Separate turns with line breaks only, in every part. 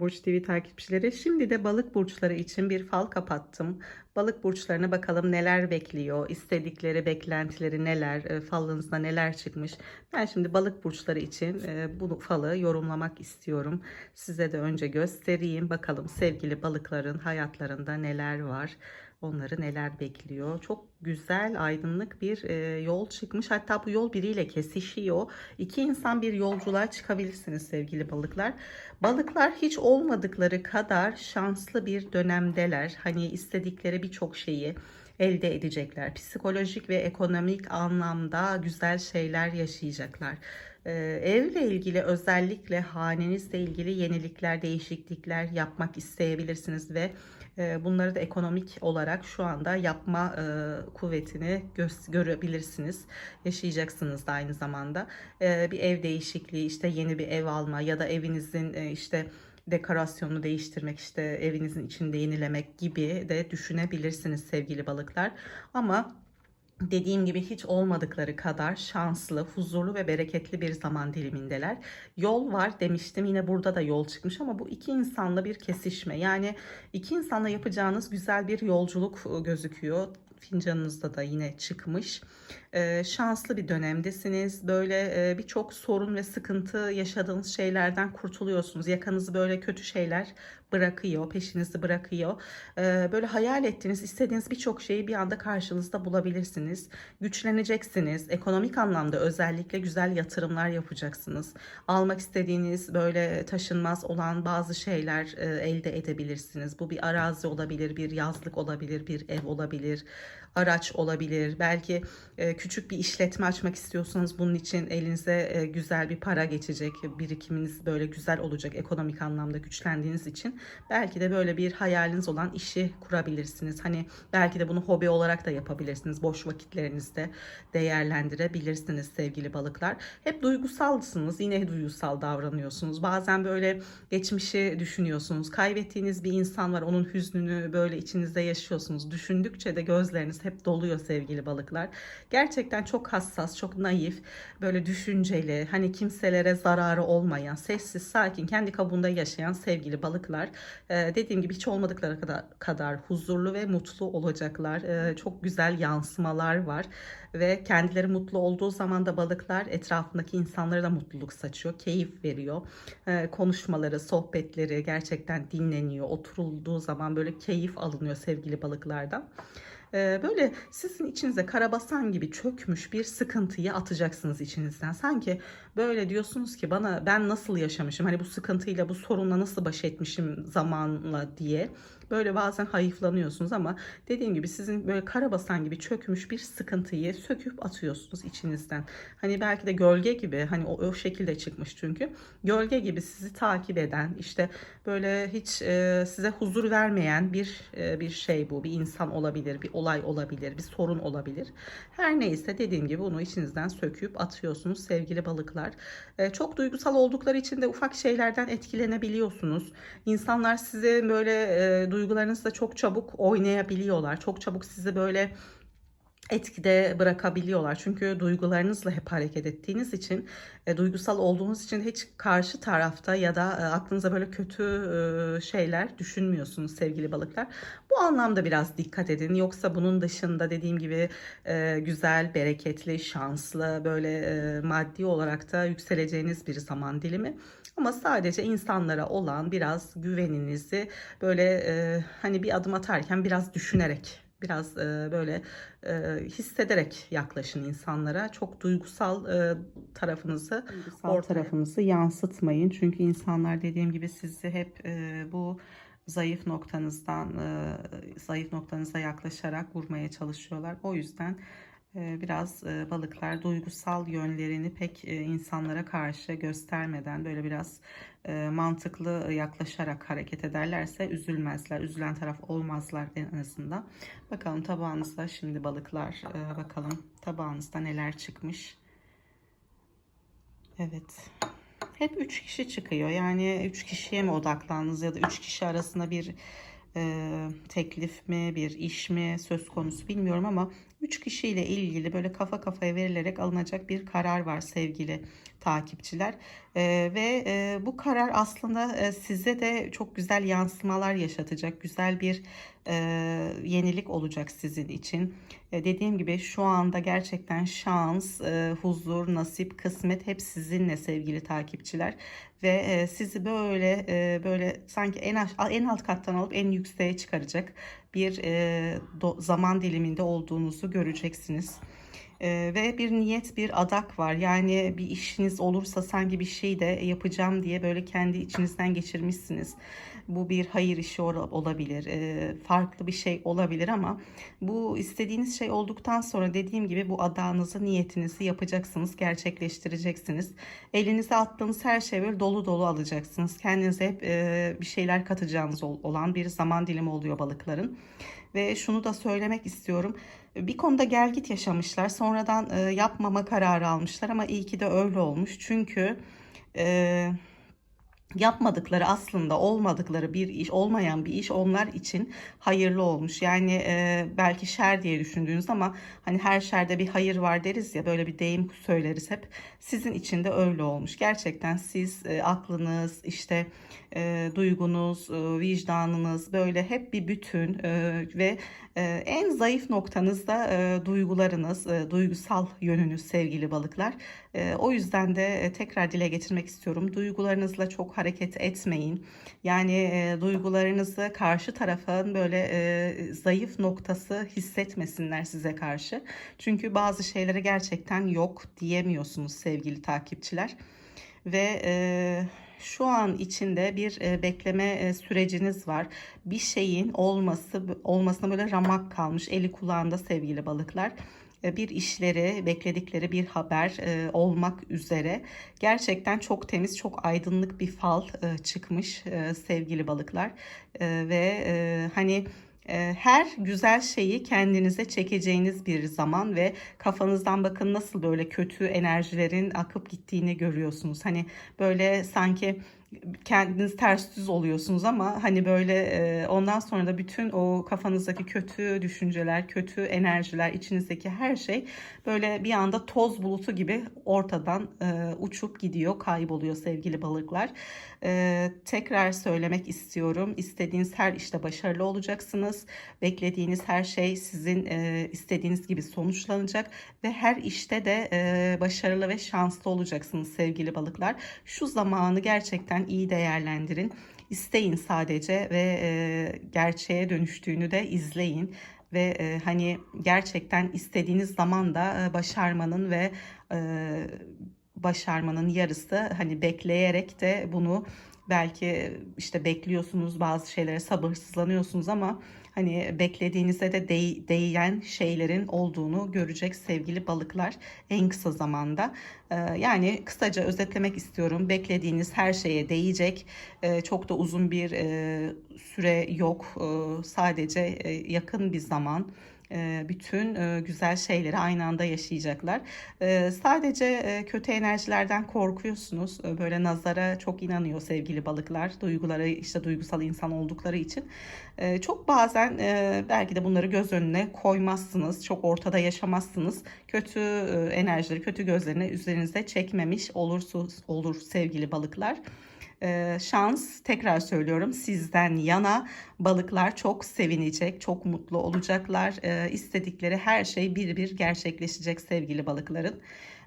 Burç TV takipçileri. Şimdi de balık burçları için bir fal kapattım. Balık burçlarına bakalım neler bekliyor, istedikleri, beklentileri neler, e, falınızda neler çıkmış. Ben şimdi balık burçları için e, bu falı yorumlamak istiyorum. Size de önce göstereyim. Bakalım sevgili balıkların hayatlarında neler var. Onları neler bekliyor. Çok güzel, aydınlık bir e, yol çıkmış. Hatta bu yol biriyle kesişiyor. İki insan bir yolculuğa çıkabilirsiniz sevgili balıklar. Balıklar hiç olmadıkları kadar şanslı bir dönemdeler. Hani istedikleri birçok şeyi elde edecekler. Psikolojik ve ekonomik anlamda güzel şeyler yaşayacaklar. Ee, evle ilgili özellikle hanenizle ilgili yenilikler, değişiklikler yapmak isteyebilirsiniz ve e, bunları da ekonomik olarak şu anda yapma e, kuvvetini gö- görebilirsiniz. Yaşayacaksınız da aynı zamanda. E, bir ev değişikliği, işte yeni bir ev alma ya da evinizin e, işte dekorasyonunu değiştirmek işte evinizin içinde yenilemek gibi de düşünebilirsiniz sevgili balıklar. Ama dediğim gibi hiç olmadıkları kadar şanslı, huzurlu ve bereketli bir zaman dilimindeler. Yol var demiştim. Yine burada da yol çıkmış ama bu iki insanla bir kesişme. Yani iki insanla yapacağınız güzel bir yolculuk e, gözüküyor. Fincanınızda da yine çıkmış. Ee, şanslı bir dönemdesiniz. Böyle e, birçok sorun ve sıkıntı yaşadığınız şeylerden kurtuluyorsunuz. Yakanızı böyle kötü şeyler bırakıyor, peşinizi bırakıyor. Ee, böyle hayal ettiğiniz, istediğiniz birçok şeyi bir anda karşınızda bulabilirsiniz. Güçleneceksiniz. Ekonomik anlamda özellikle güzel yatırımlar yapacaksınız. Almak istediğiniz böyle taşınmaz olan bazı şeyler e, elde edebilirsiniz. Bu bir arazi olabilir, bir yazlık olabilir, bir ev olabilir, araç olabilir. Belki e, küçük bir işletme açmak istiyorsanız bunun için elinize e, güzel bir para geçecek. Birikiminiz böyle güzel olacak ekonomik anlamda güçlendiğiniz için. Belki de böyle bir hayaliniz olan işi kurabilirsiniz. Hani belki de bunu hobi olarak da yapabilirsiniz. Boş vakitlerinizde değerlendirebilirsiniz sevgili balıklar. Hep duygusalsınız. Yine duygusal davranıyorsunuz. Bazen böyle geçmişi düşünüyorsunuz. Kaybettiğiniz bir insan var. Onun hüznünü böyle içinizde yaşıyorsunuz. Düşündükçe de gözleriniz hep doluyor sevgili balıklar. Gerçekten çok hassas, çok naif, böyle düşünceli, hani kimselere zararı olmayan, sessiz, sakin, kendi kabuğunda yaşayan sevgili balıklar. Ee, dediğim gibi hiç olmadıkları kadar, kadar huzurlu ve mutlu olacaklar. Ee, çok güzel yansımalar var ve kendileri mutlu olduğu zaman da balıklar etrafındaki insanlara da mutluluk saçıyor, keyif veriyor. Ee, konuşmaları, sohbetleri gerçekten dinleniyor. Oturulduğu zaman böyle keyif alınıyor sevgili balıklardan. Ee, böyle sizin içinize karabasan gibi çökmüş bir sıkıntıyı atacaksınız içinizden. Sanki böyle diyorsunuz ki bana ben nasıl yaşamışım hani bu sıkıntıyla bu sorunla nasıl baş etmişim zamanla diye. Böyle bazen hayıflanıyorsunuz ama dediğim gibi sizin böyle karabasan gibi çökmüş bir sıkıntıyı söküp atıyorsunuz içinizden. Hani belki de gölge gibi hani o, o şekilde çıkmış çünkü. Gölge gibi sizi takip eden işte böyle hiç e, size huzur vermeyen bir e, bir şey bu. Bir insan olabilir, bir olay olabilir, bir sorun olabilir. Her neyse dediğim gibi bunu içinizden söküp atıyorsunuz sevgili balıklar. E, çok duygusal oldukları için de ufak şeylerden etkilenebiliyorsunuz. İnsanlar size böyle e, duygularınızla çok çabuk oynayabiliyorlar. Çok çabuk sizi böyle etkide bırakabiliyorlar. Çünkü duygularınızla hep hareket ettiğiniz için, e, duygusal olduğunuz için hiç karşı tarafta ya da e, aklınıza böyle kötü e, şeyler düşünmüyorsunuz sevgili balıklar. Bu anlamda biraz dikkat edin. Yoksa bunun dışında dediğim gibi e, güzel, bereketli, şanslı, böyle e, maddi olarak da yükseleceğiniz bir zaman dilimi. Ama sadece insanlara olan biraz güveninizi böyle e, hani bir adım atarken biraz düşünerek biraz e, böyle e, hissederek yaklaşın insanlara. Çok duygusal e, tarafınızı, duygusal tarafınızı yansıtmayın. Çünkü insanlar dediğim gibi sizi hep e, bu zayıf noktanızdan, e, zayıf noktanıza yaklaşarak vurmaya çalışıyorlar. O yüzden biraz e, balıklar duygusal yönlerini pek e, insanlara karşı göstermeden böyle biraz e, mantıklı yaklaşarak hareket ederlerse üzülmezler. Üzülen taraf olmazlar en azından. Bakalım tabağınızda şimdi balıklar bakalım tabağınızda neler çıkmış. Evet. Hep 3 kişi çıkıyor. Yani 3 kişiye mi odaklandınız ya da 3 kişi arasında bir e, teklif mi, bir iş mi söz konusu bilmiyorum ama 3 kişiyle ilgili böyle kafa kafaya verilerek alınacak bir karar var sevgili takipçiler. Ee, ve e, bu karar aslında e, size de çok güzel yansımalar yaşatacak. Güzel bir e, yenilik olacak sizin için. E, dediğim gibi şu anda gerçekten şans, e, huzur, nasip, kısmet hep sizinle sevgili takipçiler ve sizi böyle böyle sanki en aş- en alt kattan alıp en yükseğe çıkaracak bir zaman diliminde olduğunuzu göreceksiniz. Ee, ve bir niyet, bir adak var. Yani bir işiniz olursa sanki bir şey de yapacağım diye böyle kendi içinizden geçirmişsiniz. Bu bir hayır işi ol- olabilir, ee, farklı bir şey olabilir ama bu istediğiniz şey olduktan sonra dediğim gibi bu adağınızı, niyetinizi yapacaksınız, gerçekleştireceksiniz. Elinize attığınız her şey böyle dolu dolu alacaksınız. Kendinize hep e, bir şeyler katacağınız ol- olan bir zaman dilimi oluyor balıkların. Ve şunu da söylemek istiyorum. Bir konuda gelgit yaşamışlar. Sonradan e, yapmama kararı almışlar ama iyi ki de öyle olmuş. Çünkü e, yapmadıkları aslında olmadıkları bir iş olmayan bir iş onlar için hayırlı olmuş. Yani e, belki şer diye düşündüğünüz ama hani her şerde bir hayır var deriz ya böyle bir deyim söyleriz hep. Sizin için de öyle olmuş. Gerçekten siz e, aklınız işte e, duygunuz, e, vicdanınız böyle hep bir bütün e, ve e, en zayıf noktanız da e, duygularınız, e, duygusal yönünüz sevgili balıklar. E, o yüzden de e, tekrar dile getirmek istiyorum. Duygularınızla çok hareket etmeyin. Yani e, duygularınızı karşı tarafın böyle e, zayıf noktası hissetmesinler size karşı. Çünkü bazı şeylere gerçekten yok diyemiyorsunuz sevgili takipçiler. Ve e, şu an içinde bir e, bekleme e, süreciniz var. Bir şeyin olması olmasına böyle ramak kalmış eli kulağında sevgili balıklar bir işleri, bekledikleri bir haber e, olmak üzere. Gerçekten çok temiz, çok aydınlık bir fal e, çıkmış e, sevgili balıklar. E, ve e, hani e, her güzel şeyi kendinize çekeceğiniz bir zaman ve kafanızdan bakın nasıl böyle kötü enerjilerin akıp gittiğini görüyorsunuz. Hani böyle sanki kendiniz ters düz oluyorsunuz ama hani böyle e, ondan sonra da bütün o kafanızdaki kötü düşünceler, kötü enerjiler, içinizdeki her şey böyle bir anda toz bulutu gibi ortadan e, uçup gidiyor, kayboluyor sevgili balıklar. E, tekrar söylemek istiyorum. İstediğiniz her işte başarılı olacaksınız. Beklediğiniz her şey sizin e, istediğiniz gibi sonuçlanacak ve her işte de e, başarılı ve şanslı olacaksınız sevgili balıklar. Şu zamanı gerçekten iyi değerlendirin. İsteyin sadece ve e, gerçeğe dönüştüğünü de izleyin ve e, hani gerçekten istediğiniz zaman da e, başarmanın ve e, başarmanın yarısı hani bekleyerek de bunu belki işte bekliyorsunuz bazı şeylere sabırsızlanıyorsunuz ama hani beklediğinizde de değ- değen şeylerin olduğunu görecek sevgili balıklar en kısa zamanda. Ee, yani kısaca özetlemek istiyorum. Beklediğiniz her şeye değecek. Ee, çok da uzun bir e, süre yok. Ee, sadece e, yakın bir zaman bütün e, güzel şeyleri aynı anda yaşayacaklar. E, Sadece e, kötü enerjilerden korkuyorsunuz. E, Böyle nazara çok inanıyor sevgili balıklar. Duyguları işte duygusal insan oldukları için. E, Çok bazen e, belki de bunları göz önüne koymazsınız. Çok ortada yaşamazsınız. Kötü e, enerjileri, kötü gözlerini üzerinize çekmemiş olursunuz olur sevgili balıklar. Ee, şans tekrar söylüyorum sizden yana balıklar çok sevinecek, çok mutlu olacaklar. Ee, istedikleri her şey bir bir gerçekleşecek sevgili balıkların.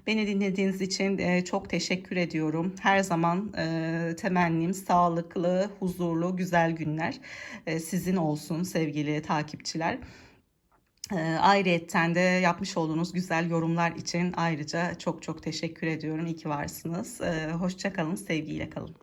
Beni dinlediğiniz için e, çok teşekkür ediyorum. Her zaman e, temennim sağlıklı, huzurlu, güzel günler e, sizin olsun sevgili takipçiler. E, ayrıyetten de yapmış olduğunuz güzel yorumlar için ayrıca çok çok teşekkür ediyorum. İyi ki varsınız. E, hoşça kalın, sevgiyle kalın.